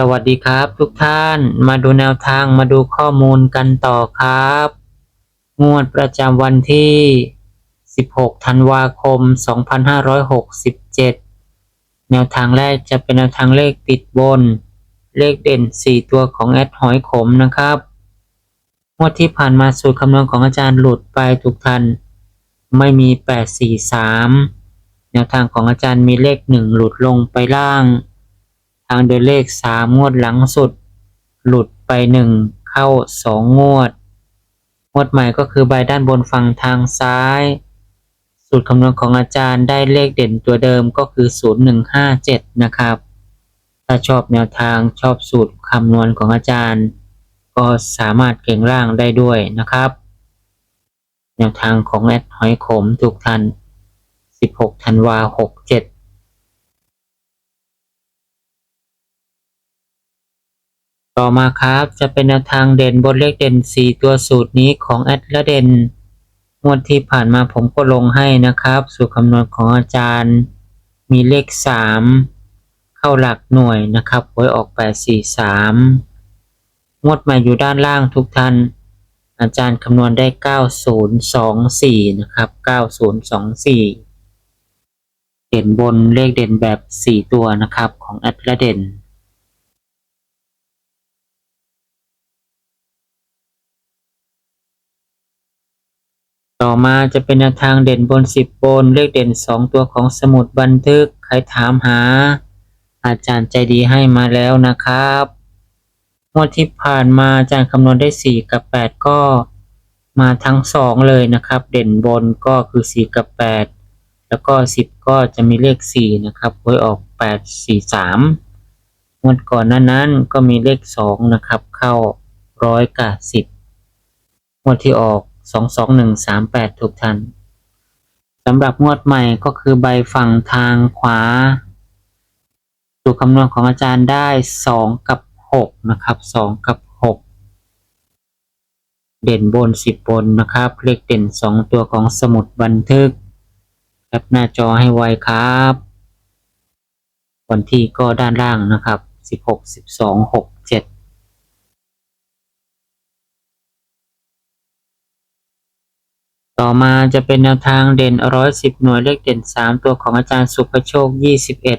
สวัสดีครับทุกท่านมาดูแนวทางมาดูข้อมูลกันต่อครับ งวดประจำวันที่ 16 ธันวาคม 2567 แนวทางแรกจะเป็นแนวทางเลขติดบน เลขเด่น 4 ตัวของแอดหอยขมนะครับ งวดที่ผ่านมาสูตรคำนวณของอาจารย์หลุดไปทุกท่านไม่มี 843 แนวทางของอาจารย์มีเลข 1 หลุดลงไปล่าง ทางโดยเลขสามงวดหลังสุด หลุดไปหนึ่งเข้าสองงวด งวดใหม่ก็คือใบด้านบนฝั่งทางซ้าย สูตรคำนวณของอาจารย์ได้เลขเด่นตัวเดิมก็คือ 0157 นะครับ ถ้าชอบแนวทางชอบสูตรคำนวณของอาจารย์ ก็สามารถเก่งร่างได้ด้วยนะครับแนวทางของแอดหอยขมทุกท่าน16 ธันวา 67 ต่อมาครับจะเป็นแนวทางเด่นบนเลขเด่น 4 ตัวสูตรนี้ของแอดและเด่นงวดที่ผ่านมาผมก็ลงให้นะครับ สูตรคำนวณของอาจารย์ มีเลข 3 เข้าหลักหน่วยนะครับหวยออก 843 งวดใหม่อยู่ด้านล่างทุกท่าน อาจารย์คำนวณได้ 9024 นะครับ 9024 เด่นบนเลขเด่นแบบ 4 ตัวนะครับของแอดและเด่น ต่อมาจะเป็นแนวทางเด่นบน 10 บน เลขเด่น 2 ตัวของสมุดบันทึก ใครถามหา อาจารย์ใจดีให้มาแล้วนะครับงวดที่ผ่านมาอาจารย์คำนวณได้ 4 กับ 8 ก็มาทั้ง 2 เลยนะครับ เด่นบนก็คือ 4 กับ 8 แล้วก็ 10 ก็จะมีเลข 4 นะครับหวยออก 8 4 3งวดก่อนหน้านั้นก็มีเลข 2 นะครับ เข้าร้อยกับ10งวดที่ออก 22138 ทุกท่านสำหรับงวดใหม่ก็คือใบฝั่งทางขวาูตรคำนวณของอาจารย์ได้ 2 กับ 6 นะครับ 2 กับ 6 เด่นบน 10 บนนะครับ เลขเด่น 2 ตัวของสมุดบันทึกครับหน้าจอให้ไวครับ วันที่ก็ด้านล่างนะครับ 16 12 6 ต่อมาจะเป็นแนวทางเด่นร้อยสิบหน่วยเลขเด่นสามตัวของอาจารย์สุภโชคยี่สิบเอ็ด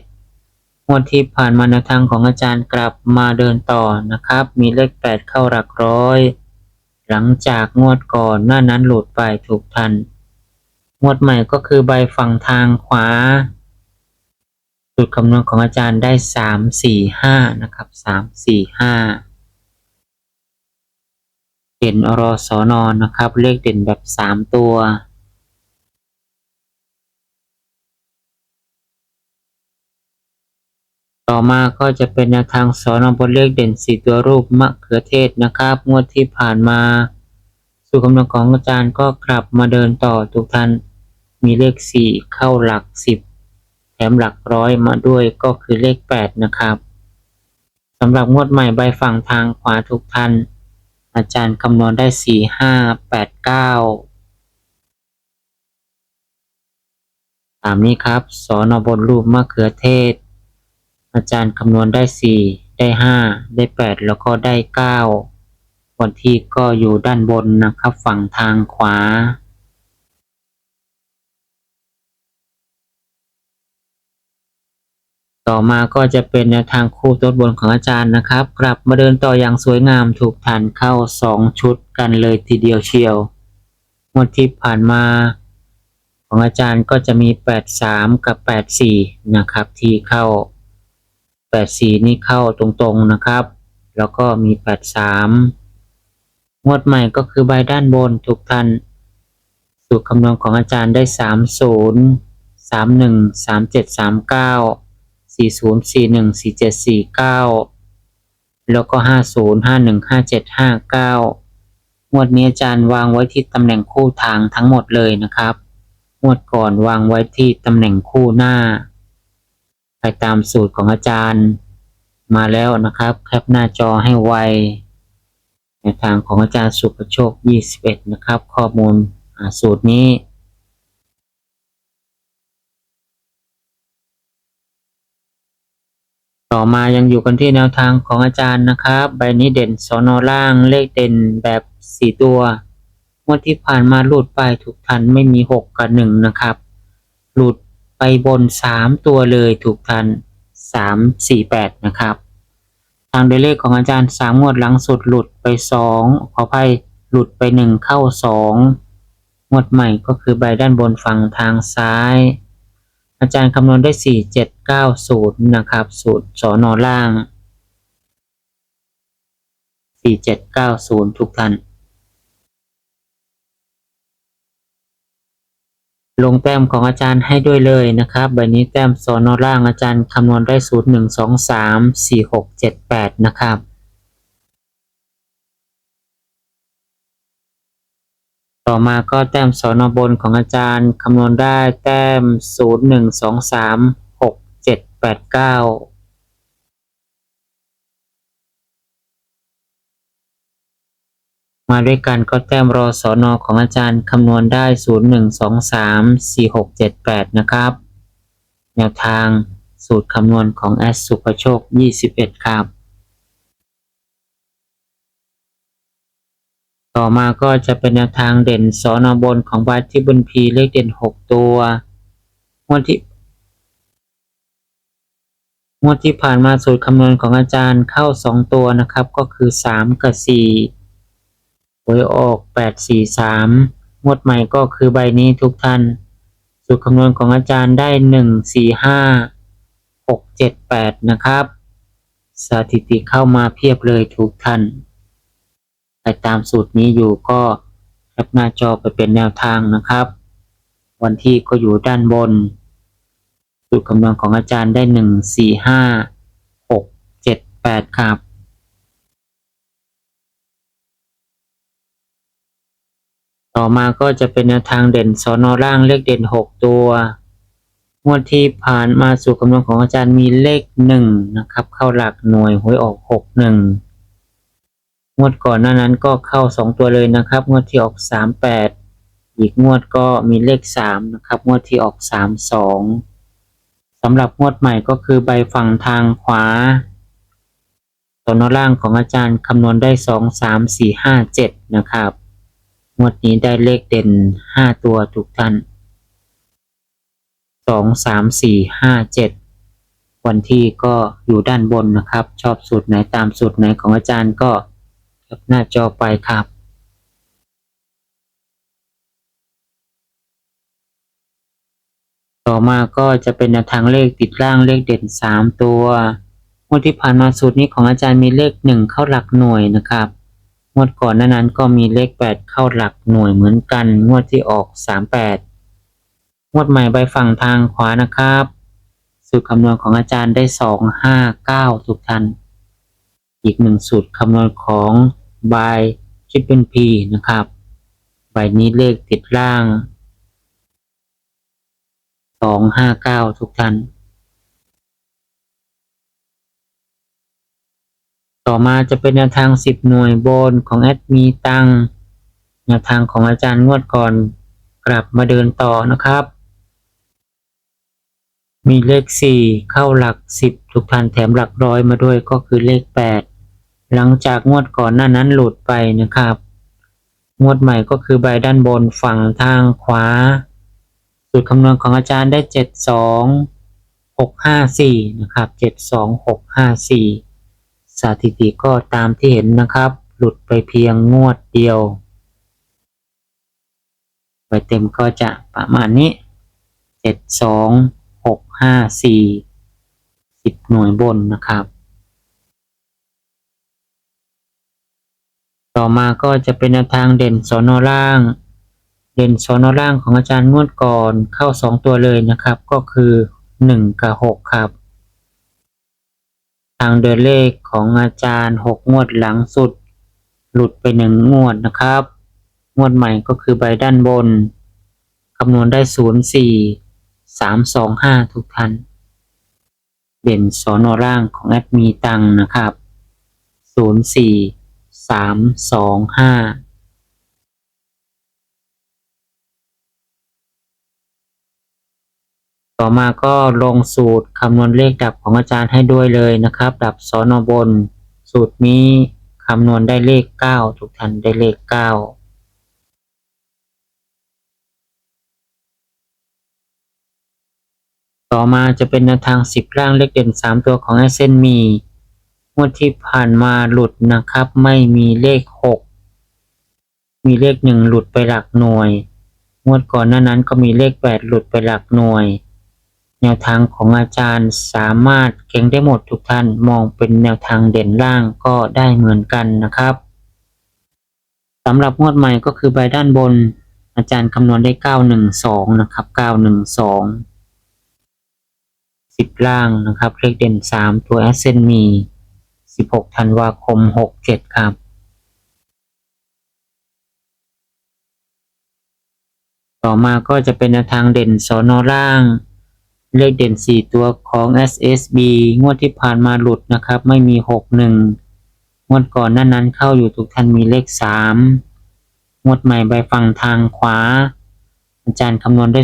งวดที่ผ่านมาแนวทางของอาจารย์กลับมาเดินต่อนะครับ มีเลขแปดเข้าหลักร้อย หลังจากงวดก่อนหน้านั้นหลุดไปถูกทัน งวดใหม่ก็คือใบฝั่งทางขวาสูตรคำนวณของอาจารย์ได้สามสี่ห้านะครับสามสี่ห้า เด่นรอสอนอนนะครับ เลขเด่นแบบสามตัว ต่อมาก็จะเป็นแนวทางสอนอบนเลขเด่นสี่ตัวรูปมะเขือเทศนะครับ งวดที่ผ่านมาสู่คำนวณของอาจารย์ก็กลับมาเดินต่อทุกท่านมีเลขสี่เข้าหลักสิบแถมหลักร้อยมาด้วยก็คือเลขแปดนะครับสำหรับงวดใหม่ใบฝั่งทางขวาทุกท่าน อาจารย์คำนวณได้สี่ห้าแปดเก้าตามนี้ครับ สอนอบนรูปมะเขือเทศ อาจารย์คำนวณได้สี่ได้ห้าได้แปดแล้วก็ได้เก้าวันที่ก็อยู่ด้านบนนะครับ ฝั่งทางขวา ต่อมาก็จะเป็นแนวทางคู่ตัวบนของอาจารย์นะครับ กลับมาเดินต่ออย่างสวยงามถูกฐานเข้า 2 ชุดกันเลยทีเดียวเชียวงวดที่ผ่านมาของอาจารย์ก็จะมี 83 กับ 84 นะครับ ที่เข้า 84 นี่เข้าตรงๆนะครับ แล้วก็มี 83 งวดใหม่ก็คือใบด้านบนทุกท่านสูตรคำนวณของอาจารย์ได้ 30 31 37 39 สี่ศูนย์สี่หนึ่งสี่เจ็ดสี่เก้าแล้วก็ห้าศูนย์ห้าหนึ่งห้าเจ็ดห้าเก้างวดนี้อาจารย์วางไว้ที่ตำแหน่งคู่ทางทั้งหมดเลยนะครับ งวดก่อนวางไว้ที่ตำแหน่งคู่หน้า ไปตามสูตรของอาจารย์มาแล้วนะครับ แคปหน้าจอให้ไวในทางของอาจารย์สุประโชค 21 นะครับ ข้อมูลสูตรนี้ ต่อมายังอยู่กันที่แนวทางของอาจารย์นะครับ ใบนี้เด่นสอนอล่างเลขเด่นแบบ4ตัวงวดที่ผ่านมาหลุดไปถูกทันไม่มี6กับ1นะครับ หลุดไปบน3ตัวเลยถูกทัน3 4 8นะครับ ทางโดยเลขของอาจารย์สามงวดหลังสุดหลุดไปสองขออภัยหลุดไปหนึ่งเข้าสองงวดใหม่ก็คือใบด้านบนฝั่งทางซ้าย อาจารย์คำนวณได้สี่เจ็ดเก้าสูตรนะครับ สูตรสอนอล่างสี่เจ็ดเก้าศูนย์ทุกท่านลงแต้มของอาจารย์ให้ด้วยเลยนะครับ ใบนี้แต้มสอนอล่างอาจารย์คำนวณได้สูตรหนึ่งสองสามี่หกเจ็ดแปดนะครับ ต่อมาก็แต้มสอนอบนของอาจารย์คำนวณได้แต้มศูนย์หนึ่งสองสามหกเจ็ดแปดเก้ามาด้วยกันก็แต้มรอสอนอของอาจารย์คำนวณได้ 0 1 2 3 4 6 7 8 นะครับ แนวทางสูตรคำนวณของแอสสุภโชค 21 ครับ ต่อมาก็จะเป็นแนวทางเด่นสอนอบนของวัดที่บุญพีเลขเด่น 6 ตัวงวดที่งวดที่ผ่านมาสูตรคำนวณของอาจารย์เข้า 2 ตัวนะครับ ก็คือ 3 กับ4หวยออกแปดสี่สามงวดใหม่ก็คือใบนี้ทุกท่าน สูตรคำนวณของอาจารย์ได้หนึ่งสี่ห้าหกเจ็ดแปดนะครับ สถิติเข้ามาเพียบเลยทุกท่าน ไปตามสูตรนี้อยู่ก็แคปหน้าจอไปเป็นแนวทางนะครับ วันที่ก็อยู่ด้านบน สูตรคำนวณของอาจารย์ได้หนึ่งสี่ห้าหกเจ็ดแปดครับต่อมาก็จะเป็นแนวทางเด่นสอนอล่างเลขเด่น 6 ตัว งวดที่ผ่านมาสู่คำนวณของอาจารย์มีเลข 1 นะครับ เข้าหลักหน่วยหวยออก 6 1 งวดก่อนหน้านั้นก็เข้า 2 ตัวเลยนะครับ งวดที่ออก 3 8 อีกงวดก็มีเลข 3 นะครับ งวดที่ออก 3 2สำหรับงวดใหม่ก็คือใบฝั่งทางขวาสอนล่างของอาจารย์คำนวณได้ 2 3 4 5 7 นะครับ งวดนี้ได้เลขเด่นห้าตัวทุกท่านสองสามสี่ห้าเจ็ดวันที่ก็อยู่ด้านบนนะครับ ชอบสูตรไหนตามสูตรไหนของอาจารย์ก็ แคปหน้าจอไปครับต่อมาก็จะเป็นแนวทางเลขติดล่างเลขเด่นสามตัวงวดที่ผ่านมาสูตรนี้ของอาจารย์มีเลขหนึ่งเข้าหลักหน่วยนะครับงวดก่อนหน้านั้นก็มีเลข 8 เข้าหลักหน่วยเหมือนกัน งวดที่ออก 38งวดใหม่ใบฝั่งทางขวานะครับ สูตรคำนวณของอาจารย์ได้ 2 5 9 ทุกท่าน อีกหนึ่งสูตรคำนวณของใบคิดเป็นพีนะครับใบนี้เลขติดล่าง 2 5 9 ทุกท่าน ต่อมาจะเป็นแนวทาง 10 หน่วยบนของแอดมีตังแนวทางของอาจารย์งวดก่อนกลับมาเดินต่อนะครับ มีเลข 4 เข้าหลัก 10 ทุกท่านแถมหลักร้อยมาด้วยก็คือเลข 8 หลังจากงวดก่อนหน้านั้นหลุดไปนะครับ งวดใหม่ก็คือใบด้านบนฝั่งทางขวา สูตรคำนวณของอาจารย์ได้ 72 654 นะครับ 72 654 สถิติก็ตามที่เห็นนะครับ หลุดไปเพียงงวดเดียวใบเต็มก็จะประมาณนี้ 72 654 10 หน่วยบนนะครับ ต่อมาก็จะเป็นแนวทางเด่นสอนอล่าง เด่นสอนอล่างของอาจารย์งวดก่อนเข้า 2 ตัวเลยนะครับ ก็คือ 1 กับ 6 ครับ ทางเดินเลขของอาจารย์หกงวดหลังสุด หลุดไปหนึ่งงวดนะครับ งวดใหม่ก็คือใบด้านบนคำนวณได้ศูนย์สี่สามสองห้าทุกท่านเด่นสอนอร่างของแอดมีตังนะครับศูนย์ สามสองห้าต่อมาก็ลงสูตรคำนวณเลขดับของอาจารย์ให้ด้วยเลยนะครับ ดับสอนอบน สูตรนี้คำนวณได้เลขเก้าทุกท่านได้เลขเก้าต่อมาจะเป็นแนวทางสิบร่างเลขเด่นสามตัวของไอเซนมี งวดที่ผ่านมาหลุดนะครับ ไม่มีเลขหกมีเลขหนึ่งหลุดไปหลักหน่วย งวดก่อนหน้านั้นก็มีเลขแปดหลุดไปหลักหน่วย แนวทางของอาจารย์สามารถเก่งได้หมดทุกท่านมองเป็นแนวทางเด่นล่างก็ได้เหมือนกันนะครับสำหรับงวดใหม่ก็คือใบด้านบน อาจารย์คำนวณได้ 912 นะครับ 912 10 ล่างนะครับ เลขเด่น 3 ตัวแอสเซนมี 16 ธันวาคม 67 ครับ ต่อมาก็จะเป็นทางเด่นสอนอล่าง เลขเด่น 4 ตัวของ SSB งวดที่ผ่านมาหลุดนะครับ ไม่มี 61 งวดก่อนหน้านั้นเข้าอยู่ทุกท่านมีเลข 3 งวดใหม่ใบฝั่งทางขวา อาจารย์คำนวณได้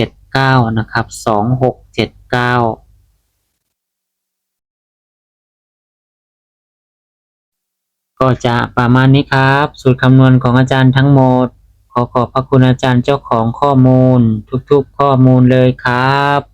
2679 นะครับ 2679 ก็จะประมาณนี้ครับ สูตรคำนวณของอาจารย์ทั้งหมด ขอขอบพระคุณอาจารย์เจ้าของข้อมูล ทุกๆข้อมูลเลยครับ